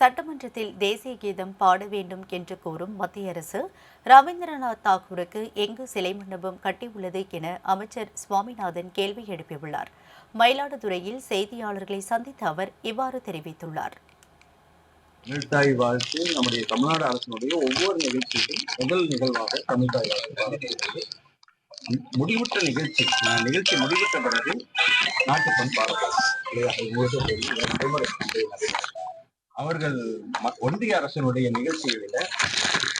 சட்டமன்றத்தில் தேசிய கீதம் பாட வேண்டும் என்று கூறும் மத்திய அரசு ரவீந்திரநாத் தாகூருக்கு எங்கு சிலை மண்டபம் கட்டியுள்ளது என அமைச்சர் சுவாமிநாதன் கேள்வி எழுப்பியுள்ளார். மயிலாடுதுறையில் செய்தியாளர்களை சந்தித்த அவர் இவ்வாறு தெரிவித்துள்ளார். தமிழ்தாய் வாழ்த்து. நம்முடைய தமிழ்நாடு அரசினுடைய ஒவ்வொரு நிகழ்ச்சியிலும் முதல் நிகழ்வாக தமிழ்தாய் வாழ்த்து. முடிவுற்ற நிகழ்ச்சி. நிகழ்ச்சி முடிவுற்ற பிறகு நாட்டுப்பண் பாடப்படும் அவர்கள் ஒன்றிய அரசினுடைய நிகழ்ச்சிகளில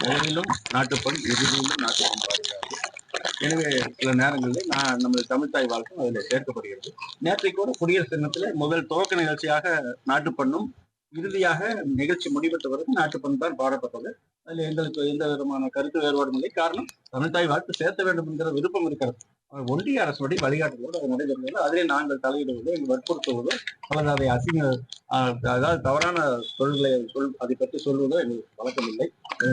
முதலிலும் நாட்டுப்பண் இறுதியிலும் நாட்டுப்பண் பாடுகிறார்கள் எனவே சில நேரங்களில் நான் நமது தமிழ்தாய் வாழ்க்கும் அதில் சேர்க்கப்படுகிறது. நேற்றை கூட குடியரசு தினத்தில் முதல் துவக்க நிகழ்ச்சியாக நாட்டுப்பண்ணும் இறுதியாக நிகழ்ச்சி முடிவெற்ற பிறகு நாட்டுப்பண் தான் பாடப்பட்டது. அதில் எங்களுக்கு எந்த விதமான கருத்து வேறுபாடும் இல்லை. காரணம் தமிழ்தாய் வாழ்த்து சேர்த்த வேண்டும் என்கிற விருப்பம் இருக்கிறது. ஒன்றிய அரசுடைய வழிகாட்டுதலோடு அது நடைபெறுகிறது. அதிலே நாங்கள் தலையிடுவதோ எங்கள் வற்புறுத்துவதோ அல்லது அதை அசிங்க அதாவது தவறான சொல்களை சொல் அதை பற்றி சொல்வதோ எங்களுக்கு வழக்கமில்லை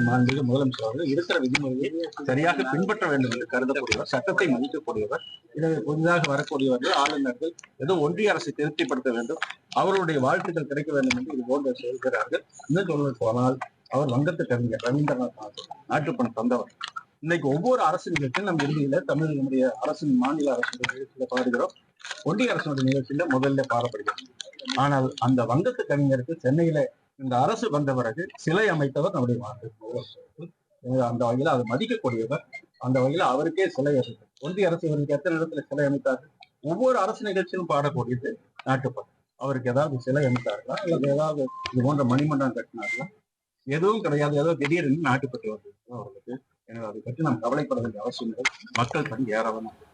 மாண்புமிகு முதலமைச்சர் அவர்கள் இருக்கிற விதிமுறையை சரியாக பின்பற்ற வேண்டும் என்று கருதக்கூடியவர் சட்டத்தை மதிக்கக்கூடியவர் இதை புதிதாக வரக்கூடியவர்கள் ஆளுநர்கள் ஏதோ ஒன்றிய அரசை திருப்திப்படுத்த வேண்டும் அவர்களுடைய வாழ்த்துக்கள் கிடைக்க வேண்டும் என்று இது போன்ற செயல்கிறார்கள் இன்னும் சொல்வதற்கு போனால் அவர் வங்கத்து கவிஞர் ரவீந்திரநாத் நாட்டுப்பணம் தந்தவர். இன்னைக்கு ஒவ்வொரு அரசு நிகழ்ச்சியும் நம்ம இறுதியில தமிழ் நம்முடைய அரசின் மாநில அரசு நிகழ்ச்சியில பாடுகிறோம். ஒன்றிய அரசனுடைய நிகழ்ச்சியில முதல்ல பாடப்படுகிறது. ஆனால் அந்த வங்கத்து கவிஞருக்கு சென்னையில இந்த அரசு வந்த பிறகு சிலை அமைத்தவர் நம்முடைய மாநில அந்த வகையில அதை மதிக்கக்கூடியவர். அந்த வகையில அவருக்கே சிலை அமைத்தது ஒன்றிய அரசு இவருக்கு எத்தனை இடத்துல சிலை அமைத்தார்கள் ஒவ்வொரு அரசு நிகழ்ச்சியிலும் பாடக்கூடியது நாட்டுப்பணம் அவருக்கு ஏதாவது சிலை அமைத்தார்களா? அல்லது ஏதாவது இது போன்ற மணிமண்டலம் கட்டினார்களா? எதுவும் கிடையாது. ஏதோ திடீர்னு நாட்டுப்பட்டு வந்தது. அதை பற்றி நாம் கவலைப்பட வேண்டிய அவசியம் இல்லை. மக்கள் பணி ஏராளமாக